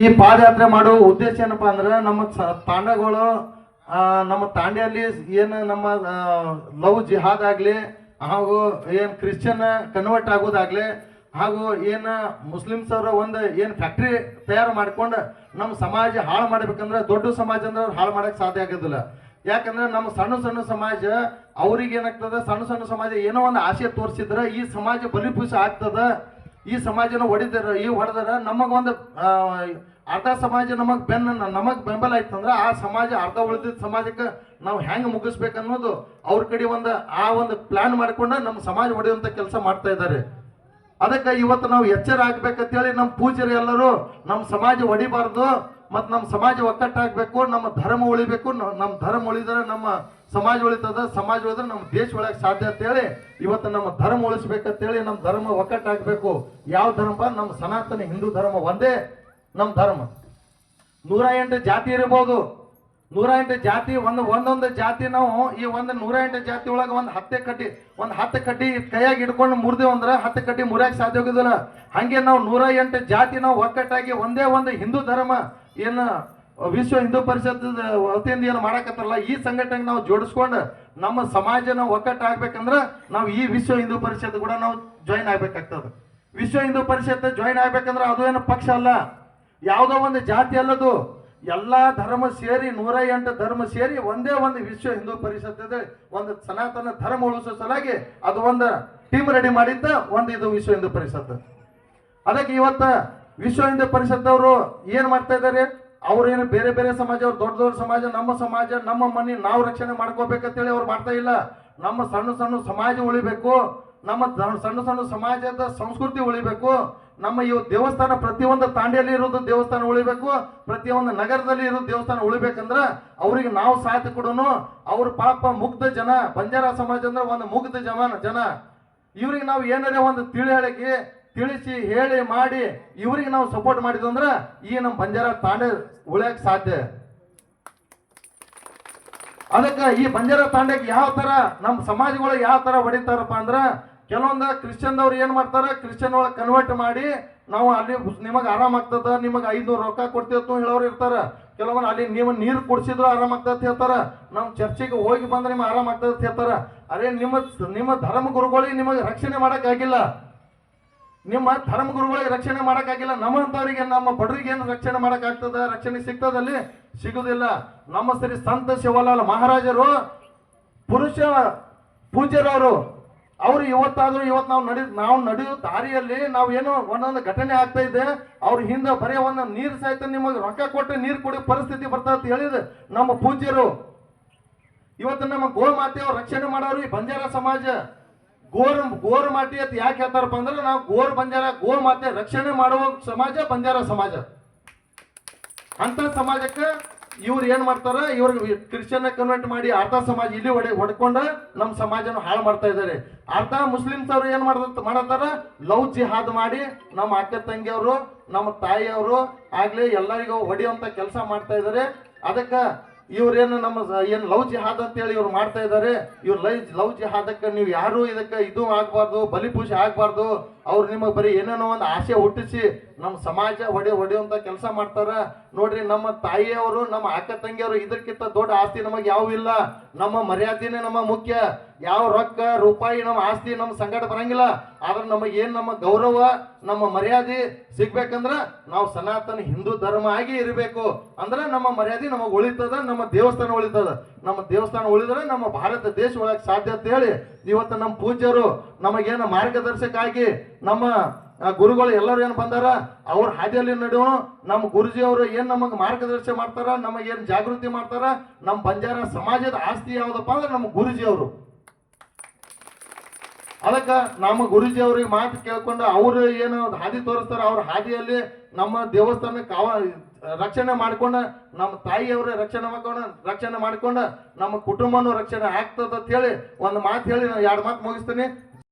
ಈ ಪಾದಯಾತ್ರೆ ಮಾಡೋ ಉದ್ದೇಶ ಏನಪ್ಪಾ ಅಂದ್ರೆ ನಮ್ಮ ತಾಂಡಗಳು ನಮ್ಮ ತಾಂಡ್ಯಲ್ಲಿ ಏನು ನಮ್ಮ ಲವ್ ಜಿಹಾದ್ ಆಗ್ಲಿ ಹಾಗೂ ಏನ್ ಕ್ರಿಶ್ಚಿಯನ್ ಕನ್ವರ್ಟ್ ಆಗೋದಾಗ್ಲಿ ಹಾಗೂ ಏನು ಮುಸ್ಲಿಮ್ಸ್ ಅವರ ಒಂದು ಏನ್ ಫ್ಯಾಕ್ಟ್ರಿ ತಯಾರು ಮಾಡ್ಕೊಂಡು ನಮ್ಮ ಸಮಾಜ ಹಾಳು ಮಾಡ್ಬೇಕಂದ್ರೆ ದೊಡ್ಡ ಸಮಾಜ ಅಂದ್ರೆ ಹಾಳು ಮಾಡಕ್ ಸಾಧ್ಯ ಆಗೋದಿಲ್ಲ. ಯಾಕಂದ್ರೆ ನಮ್ಮ ಸಣ್ಣ ಸಣ್ಣ ಸಮಾಜ ಅವ್ರಿಗೆ ಏನಾಗ್ತದ? ಸಣ್ಣ ಸಣ್ಣ ಸಮಾಜ ಏನೋ ಒಂದು ಆಸೆ ತೋರಿಸಿದ್ರೆ ಈ ಸಮಾಜ ಬಲಿಪೂಸ ಆಗ್ತದ? ಈ ಸಮಾಜನ ಹೊಡಿದಾರ ಈ ಹೊಡೆದಾರ ನಮಗ ಒಂದು ಆ, ಅರ್ಧ ಸಮಾಜ ನಮಗ್ ಬೆನ್ನ ನಮಗ್ ಬೆಂಬಲ ಆಯ್ತಂದ್ರ ಆ ಸಮಾಜ, ಅರ್ಧ ಉಳಿದಿದ್ದ ಸಮಾಜಕ್ಕೆ ನಾವು ಹೆಂಗ್ ಮುಗಿಸ್ಬೇಕು ಅನ್ನೋದು ಅವ್ರ ಕಡೆ ಒಂದು, ಆ ಒಂದು ಪ್ಲಾನ್ ಮಾಡ್ಕೊಂಡು ನಮ್ಮ ಸಮಾಜ ಹೊಡೆಯುವಂತ ಕೆಲಸ ಮಾಡ್ತಾ ಇದ್ದಾರೆ ಅದಕ್ಕೆ ಇವತ್ತು ನಾವು ಎಚ್ಚರ ಆಗ್ಬೇಕಂತೇಳಿ ನಮ್ಮ ಪೂಜಾರಿ ಎಲ್ಲರೂ ನಮ್ಮ ಸಮಾಜ ಹೊಡಿಬಾರ್ದು ಮತ್ತು ನಮ್ಮ ಸಮಾಜ ಒಕ್ಕಟ್ಟಾಗಬೇಕು ನಮ್ಮ ಧರ್ಮ ಉಳಿಬೇಕು ನಮ್ಮ ಧರ್ಮ ಉಳಿದ್ರೆ ನಮ್ಮ ಸಮಾಜ ಉಳಿತದ, ಸಮಾಜ ಉಳಿದ್ರೆ ನಮ್ಮ ದೇಶ ಒಳಗೆ ಸಾಧ್ಯ ಅಂತೇಳಿ ಇವತ್ತು ನಮ್ಮ ಧರ್ಮ ಉಳಿಸ್ಬೇಕಂತೇಳಿ ನಮ್ಮ ಧರ್ಮ ಒಕ್ಕಟ್ಟಾಗಬೇಕು. ಯಾವ ಧರ್ಮ? ನಮ್ಮ ಸನಾತನ ಹಿಂದೂ ಧರ್ಮ ಒಂದೇ. ನಮ್ಮ ಧರ್ಮ. ನೂರ ಎಂಟು ಜಾತಿ ಇರಬಹುದು ನೂರ ಎಂಟು ಜಾತಿ, ಒಂದು ಒಂದೊಂದು ಜಾತಿ ನಾವು ಈ ಒಂದು ನೂರ ಎಂಟು ಜಾತಿ ಒಳಗೆ ಒಂದು ಹತ್ತೆ ಕಟ್ಟಿ, ಒಂದು ಹತ್ತು ಕಟ್ಟಿ ಕೈಯಾಗಿ ಹಿಡ್ಕೊಂಡು ಮುರಿದೇವು ಅಂದ್ರೆ ಹತ್ತು ಕಟ್ಟಿ ಮುರಿಯಕ್ಕೆ ಸಾಧ್ಯ ಹೋಗಿದಿಲ್ಲ ಹಾಗೆ ನಾವು ನೂರ ಎಂಟು ಜಾತಿ ನಾವು ಒಕ್ಕಟ್ಟಾಗಿ ಒಂದೇ ಒಂದು ಹಿಂದೂ ಧರ್ಮ ಏನು ವಿಶ್ವ ಹಿಂದೂ ಪರಿಷತ್ ವತಿಯಿಂದ ಏನು ಮಾಡಕತ್ತಾರಲ್ಲ, ಈ ಸಂಘಟನೆಗೆ ನಾವು ಜೋಡಿಸ್ಕೊಂಡು ನಮ್ಮ ಸಮಾಜನ ಒಕ್ಕಟ್ಟಾಗಬೇಕಂದ್ರೆ ನಾವು ಈ ವಿಶ್ವ ಹಿಂದೂ ಪರಿಷತ್ ಕೂಡ ನಾವು ಜಾಯಿನ್ ಆಗ್ಬೇಕಾಗ್ತದೆ. ವಿಶ್ವ ಹಿಂದೂ ಪರಿಷತ್ ಜಾಯಿನ್ ಆಗ್ಬೇಕಂದ್ರೆ ಅದು ಏನು ಪಕ್ಷ ಅಲ್ಲ. ಯಾವುದೋ ಒಂದು ಜಾತಿ ಅಲ್ಲದು ಎಲ್ಲ ಧರ್ಮ ಸೇರಿ, ನೂರ ಎಂಟು ಧರ್ಮ ಸೇರಿ ಒಂದೇ ಒಂದು ವಿಶ್ವ ಹಿಂದೂ ಪರಿಷತ್ ಒಂದು ಸನಾತನ ಧರ್ಮ ಉಳಿಸೋ ಸಲುವಾಗಿ ಅದು ಒಂದು ಟೀಮ್ ರೆಡಿ ಮಾಡಿದ್ದ ಒಂದು ಇದು ವಿಶ್ವ ಹಿಂದೂ ಪರಿಷತ್. ಅದಕ್ಕೆ ಇವತ್ತ ವಿಶ್ವ ಹಿಂದೂ ಪರಿಷತ್ ಅವರು ಏನ್ ಮಾಡ್ತಾ ಇದ್ದಾರೆ? ಅವ್ರೇನು ಬೇರೆ ಬೇರೆ ಸಮಾಜ, ಅವ್ರು ದೊಡ್ಡ ದೊಡ್ಡ ಸಮಾಜ, ನಮ್ಮ ಸಮಾಜ, ನಮ್ಮ ಮನೆ ನಾವು ರಕ್ಷಣೆ ಮಾಡ್ಕೋಬೇಕಂತೇಳಿ ಅವ್ರು ಮಾಡ್ತಾ ಇಲ್ಲ. ನಮ್ಮ ಸಣ್ಣ ಸಣ್ಣ ಸಮಾಜ ಉಳಿಬೇಕು, ನಮ್ಮ ಸಣ್ಣ ಸಣ್ಣ ಸಮಾಜದ ಸಂಸ್ಕೃತಿ ಉಳಿಬೇಕು ನಮ್ಮ ಈ ದೇವಸ್ಥಾನ ಪ್ರತಿಯೊಂದು ತಾಂಡಿಯಲ್ಲಿ ಇರೋದು ದೇವಸ್ಥಾನ ಉಳಿಬೇಕು, ಪ್ರತಿಯೊಂದು ನಗರದಲ್ಲಿ ಇರೋದು ದೇವಸ್ಥಾನ ಉಳಿಬೇಕಂದ್ರ ಅವ್ರಿಗೆ ನಾವು ಸಾಥ್ ಕೊಡೋನು. ಅವ್ರ ಪಾಪ ಮುಗ್ಧ ಜನ, ಬಂಜಾರ ಸಮಾಜ ಅಂದ್ರೆ ಒಂದು ಮುಗ್ಧ ಜಮಾನ ಜನ. ಇವ್ರಿಗೆ ನಾವು ಏನಾರೇ ಒಂದು ತಿಳಿ ಹೇಳಿಕೆ ತಿಳಿಸಿ, ಹೇಳಿ, ಮಾಡಿ ಇವ್ರಿಗೆ ನಾವು ಸಪೋರ್ಟ್ ಮಾಡಿದ್ವು ಅಂದ್ರೆ ಈ ನಮ್ಮ ಬಂಜಾರ ತಾಂಡೆ ಉಳಿಯಕ್ ಸಾಧ್ಯ. ಅದಕ್ಕೆ ಈ ಬಂಜಾರ ತಾಂಡೆಗೆ ಯಾವ ತರ ನಮ್ಮ ಸಮಾಜಗಳು ಯಾವ ತರ ಹೊಡಿತಾರಪ್ಪ ಅಂದ್ರ ಕೆಲವೊಂದು ಕ್ರಿಶ್ಚಿಯನ್ದವ್ರು ಏನು ಮಾಡ್ತಾರೆ? ಕ್ರಿಶ್ಚಿಯನ್ ಒಳಗೆ ಕನ್ವರ್ಟ್ ಮಾಡಿ ನಾವು ಅಲ್ಲಿ ನಿಮಗೆ ಆರಾಮ ಆಗ್ತದ? ನಿಮಗೆ ಐದುನೂರು ರೊಕ್ಕ ಕೊಡ್ತೀವಿ ಹೇಳೋರು ಇರ್ತಾರೆ. ಕೆಲವೊಂದು ಅಲ್ಲಿ ನೀವು ನೀರು ಕುಡಿಸಿದ್ರು ಆರಾಮ ಆಗ್ತದ ಅಂತ ಹೇಳ್ತಾರ. ನಮ್ಮ ಚರ್ಚಿಗೆ ಹೋಗಿ ಬಂದ್ರೆ ನಿಮ್ಗೆ ಆರಾಮ ಆಗ್ತದ ಅಂತ ಹೇಳ್ತಾರ. ಅರೆ ನಿಮ್ಮ ನಿಮ್ಮ ಧರ್ಮ ಗುರುಗಳಿಗೆ ನಿಮಗೆ ರಕ್ಷಣೆ ಮಾಡೋಕ್ಕಾಗಿಲ್ಲ. ನಿಮ್ಮ ಧರ್ಮ ಗುರುಗಳಿಗೆ ರಕ್ಷಣೆ ಮಾಡೋಕ್ಕಾಗಿಲ್ಲ. ನಮ್ಮಂತವರಿಗೆ ನಮ್ಮ ಬಡವರಿಗೆ ಏನು ರಕ್ಷಣೆ ಮಾಡೋಕ್ಕಾಗ್ತದ? ರಕ್ಷಣೆ ಸಿಗ್ತದಲ್ಲಿ ಸಿಗುವುದಿಲ್ಲ ನಮ್ಮ ಶ್ರೀ ಸಂತ ಶಿವಲಾಲ್ ಮಹಾರಾಜರು ಪುರುಷ ಪೂಜ್ಯರವರು ಅವ್ರು ಇವತ್ತಾದ್ರೂ ಇವತ್ತು ನಾವು ನಡಿ, ನಾವು ನಡೆಯೋ ದಾರಿಯಲ್ಲಿ ನಾವು ಏನು ಒಂದೊಂದು ಘಟನೆ ಆಗ್ತಾ ಇದೆ, ಅವ್ರ ಹಿಂದೆ ಬರೀ ಒಂದು ನೀರು ಸಹಿತ ನಿಮಗೆ ರೊಕ್ಕ ಕೊಟ್ಟು ನೀರು ಕುಡಿಯೋ ಪರಿಸ್ಥಿತಿ ಬರ್ತಾ ಅಂತ ಹೇಳಿದ್ರೆ ನಮ್ಮ ಪೂಜ್ಯರು. ಇವತ್ತು ನಮ್ಮ ಗೋಮಾತೆಯವ್ರ ರಕ್ಷಣೆ ಮಾಡೋರು ಈ ಬಂಜಾರ ಸಮಾಜ. ಗೋರ್ ಗೋರ್ ಮಾಟಿ ಅಂತ ಯಾಕೆ ಹೇಳ್ತಾರಪ್ಪ ಅಂದ್ರೆ ನಾವು ಗೋರ್ ಬಂಜಾರ ಗೋ ಮಾತೆ ರಕ್ಷಣೆ ಮಾಡುವ ಸಮಾಜ ಬಂಜಾರ ಸಮಾಜ. ಅಂತ ಸಮಾಜಕ್ಕೆ ಇವ್ರು ಏನ್ ಮಾಡ್ತಾರ? ಇವ್ರ ಕ್ರಿಶ್ಚಿಯನ್ ಕನ್ವರ್ಟ್ ಮಾಡಿ ಅರ್ಧ ಸಮಾಜ ಇಲ್ಲಿ ಹೊಡೆ ಹೊಡ್ಕೊಂಡ ನಮ್ಮ ಸಮಾಜನ ಹಾಳು ಮಾಡ್ತಾ ಇದ್ದಾರೆ ಅರ್ಧ ಮುಸ್ಲಿಮ್ಸ್ ಅವ್ರು ಏನ್ ಮಾಡ್ತ ಮಾಡತ್ತಾರ? ಲವ್ ಜಿಹಾದ್ ಮಾಡಿ ನಮ್ಮ ಅಕ್ಕ ತಂಗಿಯವರು ನಮ್ಮ ತಾಯಿಯವರು ಆಗ್ಲಿ ಎಲ್ಲರಿಗೂ ಹೊಡೆಯುವಂತ ಕೆಲಸ ಮಾಡ್ತಾ ಇದ್ದಾರೆ ಅದಕ್ಕೆ ಇವ್ರೇನು ನಮ್ಮ ಏನು ಲವ್ ಜಿಹಾದ್ ಅಂತ ಹೇಳಿ ಇವ್ರು ಮಾಡ್ತಾ ಇದ್ದಾರೆ ಇವ್ರು ಲೈ, ಲವ್ ಜಿಹಾದಕ್ಕೆ ನೀವು ಯಾರು ಇದಕ್ಕೆ ಇದು ಆಗ್ಬಾರ್ದು, ಬಲಿಪೂಜೆ ಆಗ್ಬಾರ್ದು. ಅವ್ರು ನಿಮಗೆ ಬರೀ ಏನೇನೋ ಒಂದು ಆಸೆ ಹುಟ್ಟಿಸಿ ನಮ್ಮ ಸಮಾಜ ಹೊಡೆ ಹೊಡೆಯುವಂಥ ಕೆಲಸ ಮಾಡ್ತಾರ. ನೋಡ್ರಿ, ನಮ್ಮ ತಾಯಿಯವರು, ನಮ್ಮ ಅಕ್ಕ ತಂಗಿಯವರು ಇದಕ್ಕಿಂತ ದೊಡ್ಡ ಆಸ್ತಿ ನಮಗೆ ಯಾವ ಇಲ್ಲ. ನಮ್ಮ ಮರ್ಯಾದೆನೇ ನಮ್ಮ ಮುಖ್ಯ. ಯಾವ ರೊಕ್ಕ, ರೂಪಾಯಿ ನಮ್ಮ ಆಸ್ತಿ ನಮ್ಮ ಸಂಕಟ ಬರಂಗಿಲ್ಲ. ಆದ್ರೆ ನಮಗೆ ಏನ್ ನಮ್ಮ ಗೌರವ, ನಮ್ಮ ಮರ್ಯಾದೆ ಸಿಗ್ಬೇಕಂದ್ರೆ ನಾವು ಸನಾತನ ಹಿಂದೂ ಧರ್ಮ ಆಗಿ ಇರಬೇಕು. ಅಂದ್ರೆ ನಮ್ಮ ಮರ್ಯಾದೆ ನಮಗೆ ಉಳಿತದ, ನಮ್ಮ ದೇವಸ್ಥಾನ ಉಳಿತದ. ನಮ್ಮ ದೇವಸ್ಥಾನ ಉಳಿದ್ರೆ ನಮ್ಮ ಭಾರತ ದೇಶ ಒಳಗೆ ಸಾಧ್ಯ ಅಂತ ಹೇಳಿ ಇವತ್ತು ನಮ್ಮ ಪೂಜ್ಯರು ನಮಗೇನು ಮಾರ್ಗದರ್ಶಕ ಆಗಿ ನಮ್ಮ ಗುರುಗಳು ಎಲ್ಲರೂ ಏನು ಬಂದಾರ? ಅವ್ರ ಹಾದಿಯಲ್ಲಿ ನಡೆಯೋಣ ನಮ್ಮ ಗುರುಜಿ ಅವರು ಏನ್ ನಮಗೆ ಮಾರ್ಗದರ್ಶನ ಮಾಡ್ತಾರ, ನಮಗೆ ಏನು ಜಾಗೃತಿ ಮಾಡ್ತಾರ ನಮ್ಮ ಬಂಜಾರ ಸಮಾಜದ ಆಸ್ತಿ ಯಾವುದಪ್ಪ ಅಂದ್ರೆ ನಮ್ಮ ಗುರುಜಿ ಅವರು ಅದಕ್ಕ ನಮ್ಮ ಗುರುಜಿ ಅವ್ರಿಗೆ ಮಾತು ಕೇಳ್ಕೊಂಡು ಅವರು ಏನು ಹಾದಿ ತೋರಿಸ್ತಾರ, ಅವ್ರ ಹಾದಿಯಲ್ಲಿ ನಮ್ಮ ದೇವಸ್ಥಾನ ಕಾವ, ರಕ್ಷಣೆ ಮಾಡ್ಕೊಂಡು, ನಮ್ಮ ತಾಯಿಯವ್ರ ರಕ್ಷಣೆ ಮಾಡ್ಕೊಂಡು ರಕ್ಷಣೆ ಮಾಡ್ಕೊಂಡು ನಮ್ಮ ಕುಟುಂಬನೂ ರಕ್ಷಣೆ ಆಗ್ತದ ಅಂತ ಹೇಳಿ ಒಂದು ಮಾತು ಹೇಳಿ ನಾನು ಎರಡು ಮಾತು ಮುಗಿಸ್ತೀನಿ.